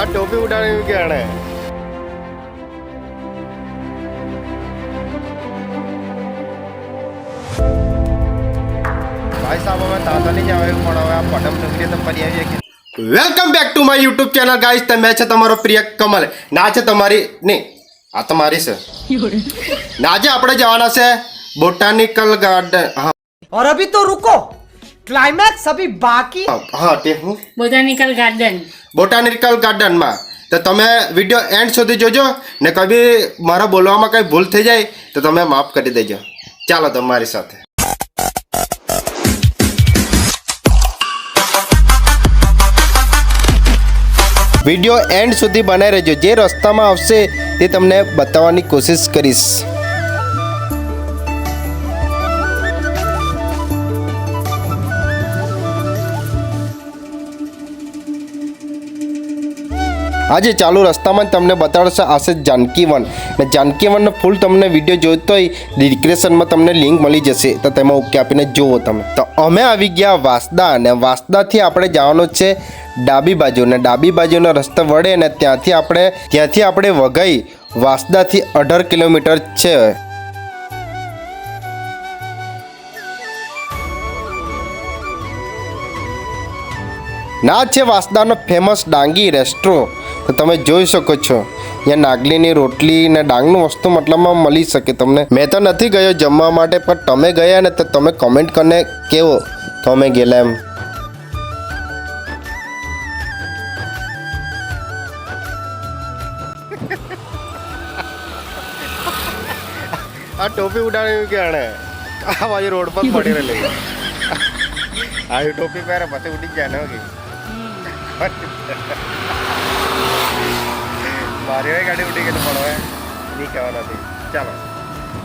આ ટોપી ઉડાડી કે આણે ભાઈ સાહેબ હવે તાતાની જ આવે પણ હવે આ પડમ ડુંગળી તો ફરી આવીએ કે welcome back to my YouTube channel guys તમે છે તમારો પ્રિય કમલ ના છે તમારી નહીં આ તો મારી છે ના આજે આપણે જવાના છે બોટાનિકલ ગાર્ડન હા और अभी तो रुको ક્લાઇમેક્સ અભી બાકી? હા તે હું. બોટાનિકલ ગાર્ડન બોટાનિકલ ગાર્ડનમાં તો તમે વીડિયો એન્ડ સુધી જોજો. ને કભી મારા બોલવામાં કંઈ ભૂલ થઈ જાય તો તમે માફ કરી દેજો. ચાલો તમારી સાથે. વીડિયો એન્ડ સુધી બનાવી રહેજો. જે રસ્તામાં આવશે તે તમને બતાવવાની કોશિશ કરીશ. આજે ચાલુ રસ્તામાં જ તમને બતાડશે આશે જાનકીવન. ને જાનકીવનનો ફૂલ તમને વીડિયો જોઈતો હોય ડિસ્ક્રિપ્શનમાં તમને લિંક મળી જશે. તો તેમાં ઓકે આપીને જુઓ તમે. તો અમે આવી ગયા વાસદા અને વાસદાથી આપણે જવાનું છે ડાબી બાજુ. ને ડાબી બાજુનો રસ્તો વળે ને ત્યાંથી આપણે ત્યાંથી આપણે વઘઈ વાસદાથી અઢાર કિલોમીટર છે. ના છે વાસદાનો ફેમસ ડાંગી રેસ્ટ્રો તો તમે જોઈ શકો છો. અહીંયા નાગલીની રોટલી ને ડાંગનું વસ્તુ મતલબમાં મળી શકે. તમને મેં તો નથી ગયો જમવા માટે પણ તમે ગયા ને તો તમે કમેન્ટ કરીને કેવો તો અમે ગયેલા એમ. આ ટોપી ઉડાડી કે આણે? આ બાજુ રોડ પર પડી રહેલી. આવી ટોપી પહેરે પછી ઉડી જાય ને કે ગાડી ઉડી ગઈ પણ હવે નહીં કહેવા નથી ચાલો,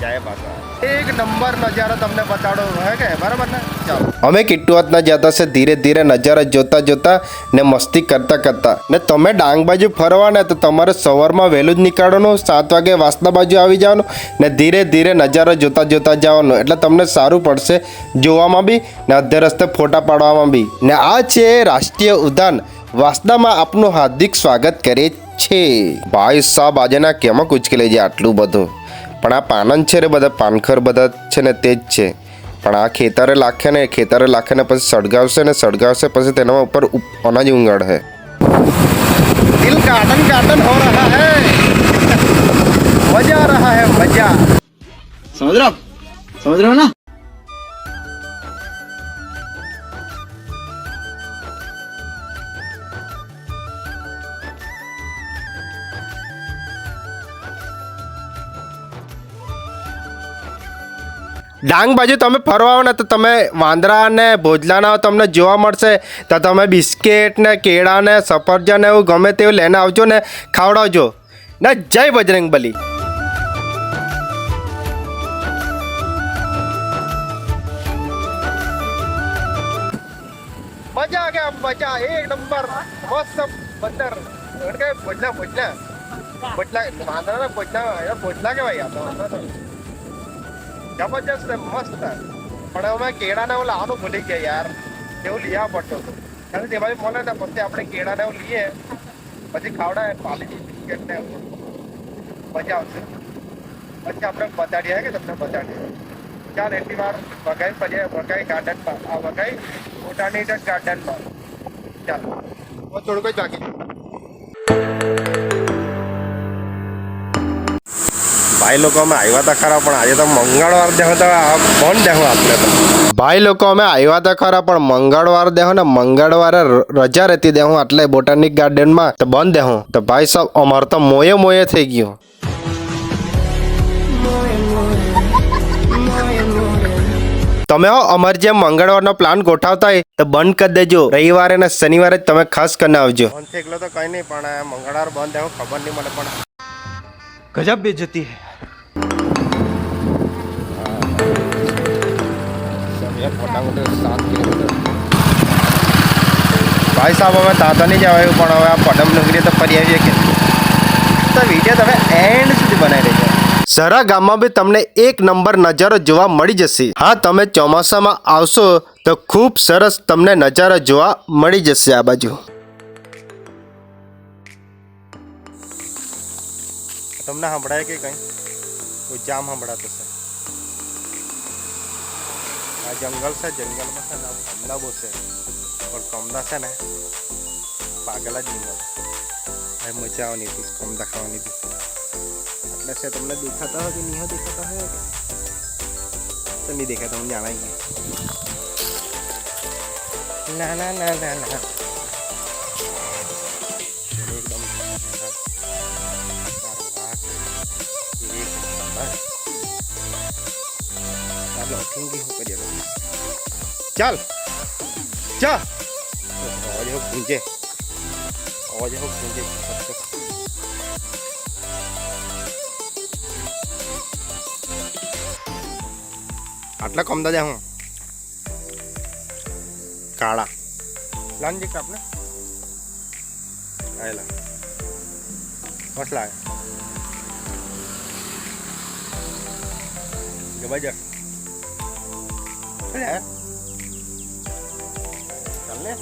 જાય પાછા. એક નંબર નજારો તમને બતાડો હે કે, બરાબર ને? ચાલો. અમે કિટ્ટુઆતના જતા છે, ધીરે ધીરે નજારા જોતા જોતા ને મસ્તી કરતા કરતા. ને તમે ડાંગ બાજુ ફરવા ને તો તમારે સવારમાં વહેલું જ નીકળવાનું, સાત વાગે વાસ્તા બાજુ આવી જવાનું ને ધીરે ધીરે નજારો જોતા જોતા જવાનું. એટલે તમને સારું પડશે જોવામાં બી ને અધ્ય રસ્તે ફોટા પાડવામાં બી. ને આ છે રાષ્ટ્રીય ઉદ્યાન. વાસદામાં આપનું હાર્દિક સ્વાગત કરે છે. ભાઈ સાહેબ આજે ના કેમાં ઉચકેલી છે આટલું બધું? પણ આ પાનન છે રે બધા પાનખર બધા છે ને તે જ છે. પણ આ ખેતરે લાખે ને ખેતરે લાખે ને પછી સળગાવશે ને સળગાવશે પછી તેના ઉપર અનાજ ઉંગાડશે દિલ ગાર્ડન ગાર્ડન હો રહા હે. મજા રહા હે મજા. સમજ રહો સમજ રહો ના? ડાંગ બાજુ તમે ફરવા આવો ને તો તમે વાંદરા ને ભોજલાના તમને જોવા મળશે. તો તમે બિસ્કેટ ને કેળા ને સફરજન એવું ગમે તેવું લઈને આવજો ને ખાવડાવજો. ને જય બજરંગ બલી. મજા આ ગયા મજા એક નંબર. મસ્ત બંદર. ભોજલા ભોજલા. ભોજલા, વાંદરા ભોજલા ભોજલા કેવાય આ તો. જબરજસ્ત મસ્ત. પણ અમે કેળાને એવું લાવવાનું ભૂલી ગયા યાર. એવું લીયા પડતો હતો. કારણ કે તેમાં મળે ને પછી આપણે કેળાને એવું લઈએ. પછી ખાવડાય, પાલી બિસ્કિટ ને મજા આવશે. પછી આપણે બતાડીએ કે તમને બતાડીએ. ચાલ એટલી વાર વઘાઈ પછી વઘાઈ ગાર્ડનમાં આ વઘાઈ બોટાનિકલ ગાર્ડનમાં ચાલો. થોડું જ બાકી. ભાઈ લોકો અમે આવ્યા હતા ખરા પણ આજે તો મંગળવાર દેહો તો આ કોણ દેહો આપણે તો? ભાઈ લોકો અમે આવ્યા હતા ખરા પણ મંગળવાર દેહો ને મંગળવારે રજા રહેતી દેહું. એટલે બોટાનિક ગાર્ડનમાં તો બંધ દેહું તો ભાઈ સાહેબ અમારે તો મોયે મોયે થઈ ગયું. તમે હો અમારે જેમ મંગળવારનો પ્લાન ગોઠવતા હોય તો બંધ કરી દેજો. રવિવારે ને શનિવારે જ તમે ખાસ કરીને આવજો. એકલો તો કઈ નહીં પણ મંગળવાર બંધ દેવું ખબર નહીં મને પણ. છે ફટાફટ સાત કિલોમીટર. ભાઈ સાહેબ અમે તાતા નહીં જવાયું પણ હવે આ પદમ ડુંગરી તો ફરી આવીએ કે તો વીડિયો તમે એન્ડ સુધી બનાવી દેજો. સરા ગામમાં બી તમને એક નંબર નજારો જોવા મળી જશે. હા તમે ચોમાસામાં આવશો તો ખૂબ સરસ તમને નજારો જોવા મળી જશે આ બાજુ. તમને સંભળાય કે કંઈ? જામ સંભળાતો છે આ જંગલ છે જંગલમાં છે ને કમલા બહુ છે. પણ કમલા છે ને પાગલા જ મળે. આ મજા આવવાની હતી કમલા ખાવાની હતી. એટલે છે તમને દેખાતા હોય કે નહીં દેખાતા હોય કે? તો નહીં દેખાતા તમને જાણાઈ ગયા ના ના ના ના ના. ચાલ ચાલ અવાજ હો ગુંજે અવાજ હો ગુંજે આટલા કમદા જા હું કાળા લાન જે આપણે આયેલા મસ્ત લાગે જબરજસ્ત અરે ચાલ ને.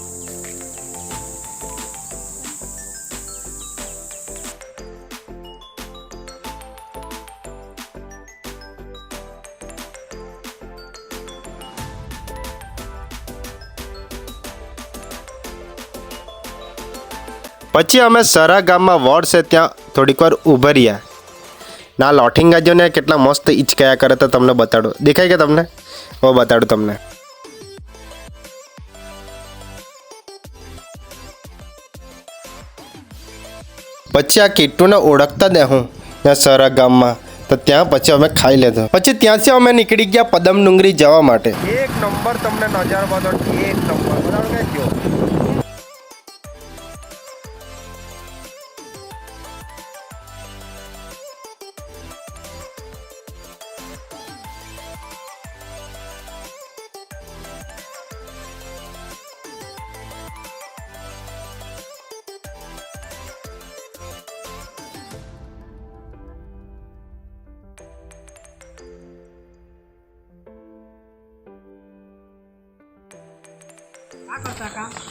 પછી અમે સરા ગામમાં વોર્ડ છે ત્યાં થોડીક વાર ઊભા રહ્યા. ના લોઠિંગા જો ને કેટલા મસ્ત ઈચકયા કરે તો તમને બતાડો. દેખાય કે તમને? હું બતાડું તમને. પછી આ કિટ્ટુને ઓળખતા દે હું. ત્યાં સરા ગામમાં. તો ત્યાં પછી અમે ખાઈ લીધો. પછી ત્યાંથી અમે નીકળી ગયા પદમ ડુંગરી જવા માટે. એક નંબર તમને નજારો બતાડો એક નંબર.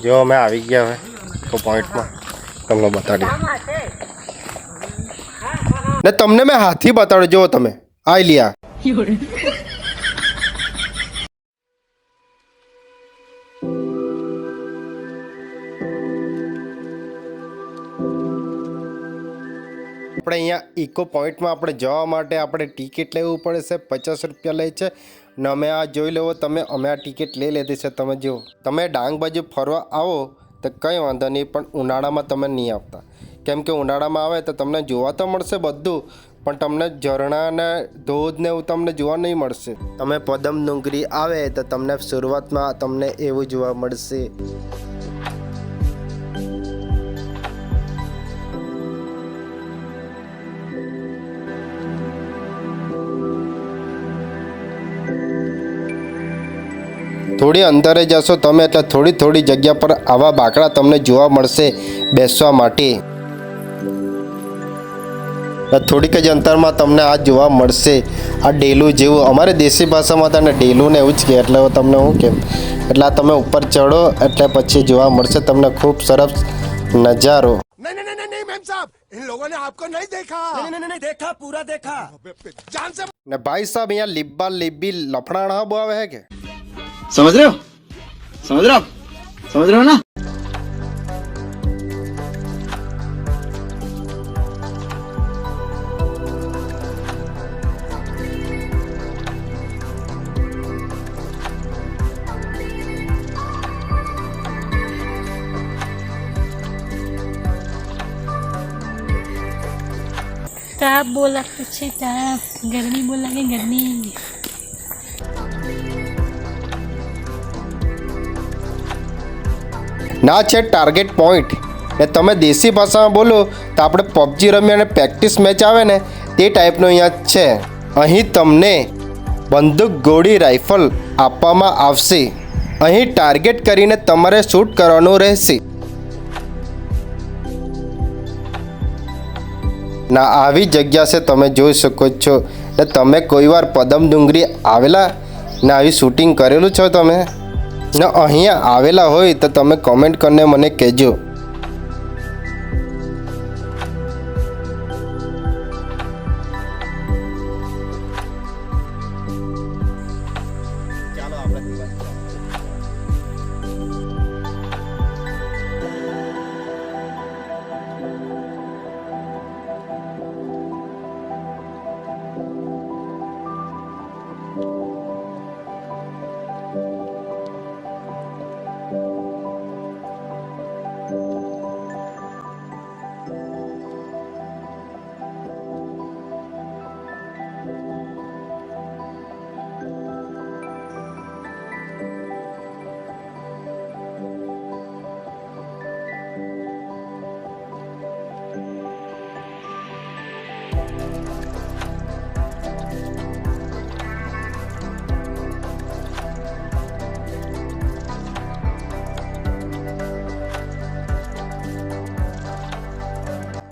જો અમે આવી ગયા હવે, તો પોઈન્ટમાં તમને બતાડી ને તમને મેં હાથી બતાડ્યો જો તમે. આઈ લિયા. આપણે અહીંયા ઇકો પોઈન્ટમાં આપણે જવા માટે આપણે ટિકિટ લેવું પડે છે, પચાસ રૂપિયા લે છે. ને અમે આ જોઈ લેવો, તમે, અમે આ ટિકિટ લઈ લીધી છે, તમે જુઓ. તમે ડાંગ બાજુ ફરવા આવો, તો કંઈ વાંધો નહીં, પણ ઉનાળામાં તમે નહીં આવતા. કેમ કે ઉનાળામાં આવે તો તમને જોવા તો મળશે બધું, પણ તમને ઝરણા ને ધોધ ને એવું તમને જોવા નહીં મળશે. તમે પદમ ડુંગરી આવે તો તમને શરૂઆતમાં તમને એવું જોવા મળશે. થોડી અંતરે જશો તમે એટલે થોડી થોડી જગ્યા પર આવા બાકડા તમને જોવા મળશે બેસવા માટે. થોડીક જ અંતરમાં તમને આ જોવા મળશે. આ ડેલું જેવું અમારે દેશી ભાષામાં તને ડેલું ને એવું જ કહે એટલે તમને હું કેમ? એટલે તમે ઉપર ચડો એટલે પછી જોવા મળશે તમને ખૂબ સરસ નજારો. ને ભાઈ સાહેબ અહીંયા લીબ્બા લીબ્બી લફડાણા બહુ આવે હે કે? समझ रहे हो समझ रहे हो आप? समझ रहे हो ना તાપ બહુ લાગતો છે તાપ ગરમી બહુ લાગે ગરમી ના છે ટાર્ગેટ પોઈન્ટ ને તમે દેશી ભાષામાં બોલો તો આપણે પબજી રમીએ અને પ્રેક્ટિસ મેચ આવે ને તે ટાઈપનો અહીંયા છે. અહીં તમને બંદૂક, ગોળી રાઇફલ આપવામાં આવશે. અહીં ટાર્ગેટ કરીને તમારે શૂટ કરવાનું રહેશે. ના, આવી જગ્યા છે તમે જોઈ શકો છો. ને તમે કોઈ વાર પદમ ડુંગરી આવેલા ને આવી શૂટિંગ કરેલું છો તમે? ને અહીંયા આવેલા હોય તો તમે કોમેન્ટ કરીને મને કહેજો.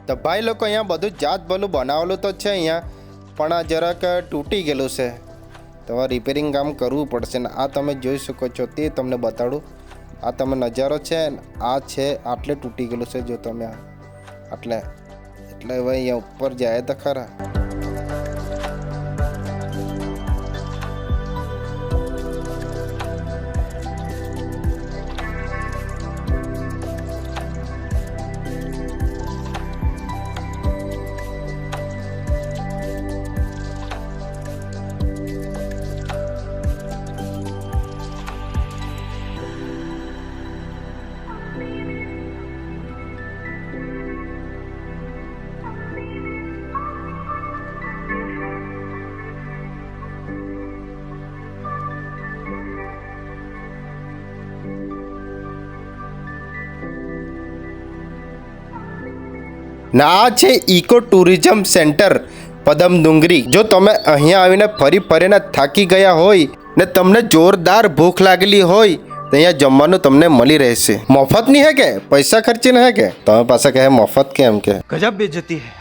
તો ભાઈ લોકો અહીંયા બધું જાત ભલું બનાવેલું તો છે અહીંયા, પણ આ જરાક તૂટી ગયેલું છે. તો આ રિપેરિંગ કામ કરવું પડશે ને આ તમે જોઈ શકો છો, તે તમને બતાડું. આ તમે નજારો છે આ છે, આટલે તૂટી ગયેલું છે જો તમે આટલે, એટલે હવે અહીંયા ઉપર જાય તો ખરા. ને આ છે eco tourism centre Padam Dungri જો તમે અહીંયા આવીને ફરી ફરીને થાકી ગયા હોય ને તમને જોરદાર ભૂખ લાગેલી હોય તો અહીંયા જમવાનું તમને મળી રહેશે. મફત મફતની હે કે? પૈસા ખર્ચીને હે કે? તમે પાસે કહે મફત કેમ કે? ગજબ બેજતી હે.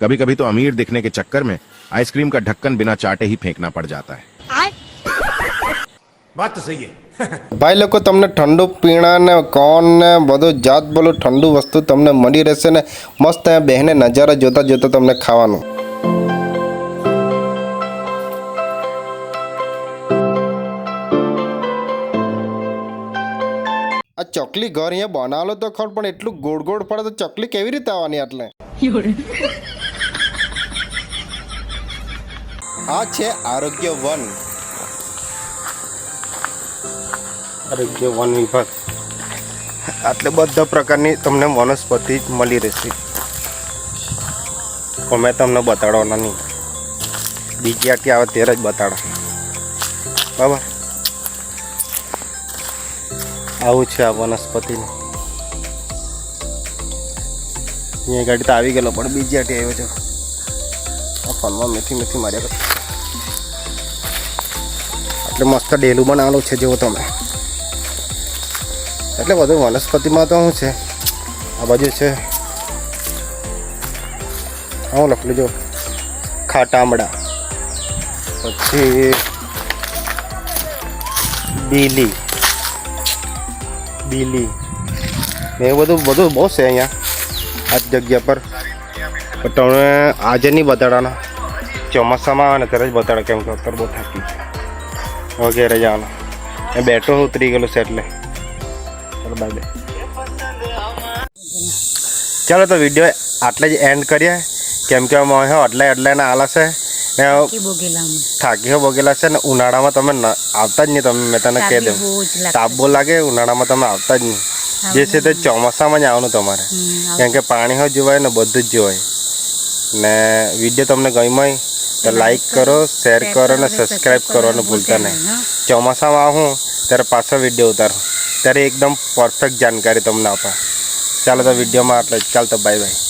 કભી કભી તો અમીર દેખને કે ચક્કર મેં આઈસ્ક્રીમ કા ઢક્કન બિના ચાટે હી ફેંકના પડ જાતા હે. વાત સહી ભાઈ લોકો તમને ઠંડુ પીણા ને કોન ને બધું જાત બોલું ઠંડુ વસ્તુ તમને મળી રહેશે ને મસ્ત અહીંયા બહેને નજારા જોતા જોતા તમને ખાવાનું. આ ચકલી ઘર અહીંયા બનાવેલો તો ખર પણ એટલું ગોળ ગોળ પડે તો ચકલી કેવી રીતે આવવાની એટલે આ છે આરોગ્ય વન. આરોગ્ય વન વિભાગ. આટલે બધા પ્રકારની તમને વનસ્પતિ મળી રહેશે. અમે તમને બતાડવાના નહીં. બીજી આટી આવે ત્યારે જ બતાડો. બરાબર? આવું છે આ વનસ્પતિનું. અહીંયા ગાડી તો આવી ગયેલો, પણ બીજી આટી આવ્યો છે. આ ફોનમાં મેથી મેથી માર્યા એટલે મસ્ત ડેલું બનાવેલું છે જેવો તમે. એટલે બધું વનસ્પતિમાં તો શું છે? આ બાજુ છે. હું લખલું જો ખાટામડા. પછી બીલી. બીલી. ને એ બધું બધું બહુ છે અહીંયા. આ જગ્યા પર. પણ તમે આજે નહીં બતાડવાના. ચોમાસામાં આવે ને ત્યારે જ બતાડે કેમ કે અત્યારે બહુ થાકી વગેરે જવાનું. બેટો ઉતરી ગયેલું છે એટલે. ચાલો બાય બાય ચાલો તો વીડિયો આટલે જ એન્ડ કરીએ. કેમ કે અમે અટલે એટલે એટલે ને આલા છે. ને થાકી બોગેલા છે ને ઉનાળામાં તમે આવતા જ નહીં તમે મેં તને કહી દઉં. તાપ બહુ લાગે ઉનાળામાં તમે આવતા જ નહીં. જે છે તે ચોમાસામાં જ આવવાનું તમારે. કેમ કે પાણી હોય જોવાય ને બધું જ જોવાય. ને વીડિયો તમને ગમ્યો તો લાઈક કરો શેર કરો અને સબસ્ક્રાઈબ કરવાનું ભૂલતા નહીં. ચોમાસામાં આવું ત્યારે પાછો વીડિયો ઉતારો. ત્યારે એકદમ પરફેક્ટ જાણકારી તમને આપે. ચાલો તો વિડીયોમાં આટલે ચાલતો બાય બાય